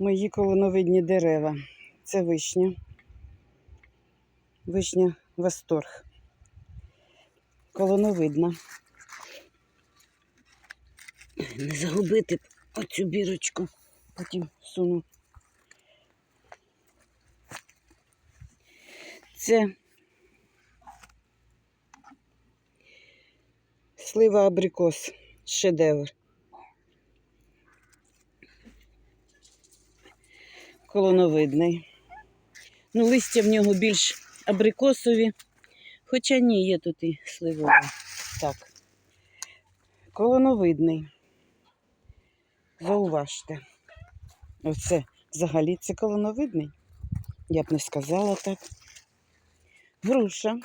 мої колоновидні дерева. Це вишня. Вишня Восторг. Колоновидна. Не загубити оцю бірочку. Потім суну. Це слива абрикос. Шедевр. Колоновидний. Ну, листя в нього більш абрикосові. Хоча ні, є тут і сливові. Так. Колоновидний. Зауважте. Оце взагалі це колоновидний. Я б не сказала так. Груша.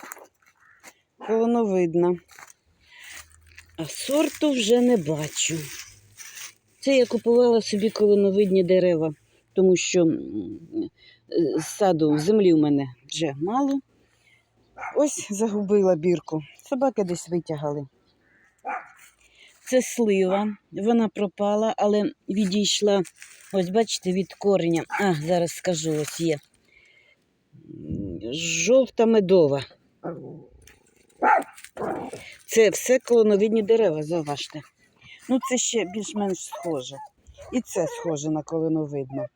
Колоновидна. А сорту вже не бачу. Це я купувала собі колоновидні дерева, тому що е, саду землі в мене вже мало. Ось загубила бірку. Собаки десь витягали. Це слива, вона пропала, але відійшла, ось бачите, від кореня. А, зараз скажу, ось є. Жовта медова. Це все колоновидні дерева, зауважте. Ну, це ще більш-менш схоже. І це схоже на колоновидне.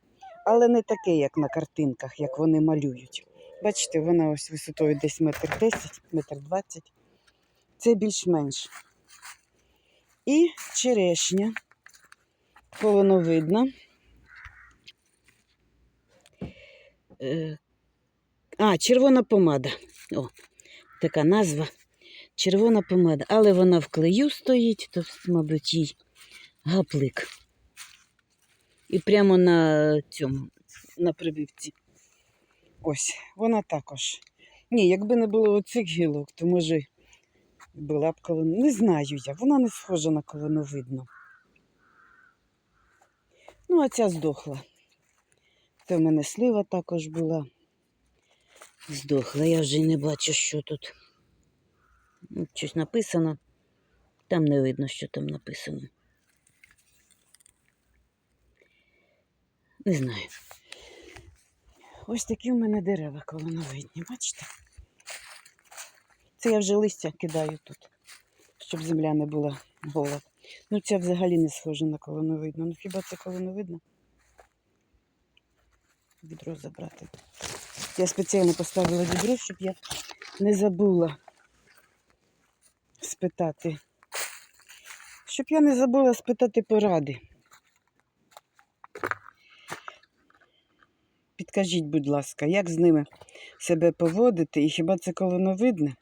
Але не таке, як на картинках, як вони малюють. Бачите, вона ось висотою десь метр десять, метр двадцять. Це більш-менш. І черешня колоновидна. Е, А, червона помада. О, така назва. Червона помада. Але вона в клею стоїть, то, мабуть, їй гаплик. І прямо на цьому, на прибивці. Ось, вона також. Ні, якби не було оцих гілок, то може була б колоно. Не знаю я, вона не схожа на колоновидну. Ну, а ця здохла. Це в мене слива також була. Здохла, я вже не бачу, що тут. Щось написано. Там не видно, що там написано. Не знаю. Ось такі в мене дерева колоновидні, бачите? Це я вже листя кидаю тут, щоб земля не була гола. Ну, ця взагалі не схожа на колоновидну. Ну хіба це колоновидно? Відро забрати. Я спеціально поставила відро, щоб я не забула спитати. Щоб я не забула спитати поради. Підкажіть, будь ласка, як з ними себе поводити і хіба це колоновидне?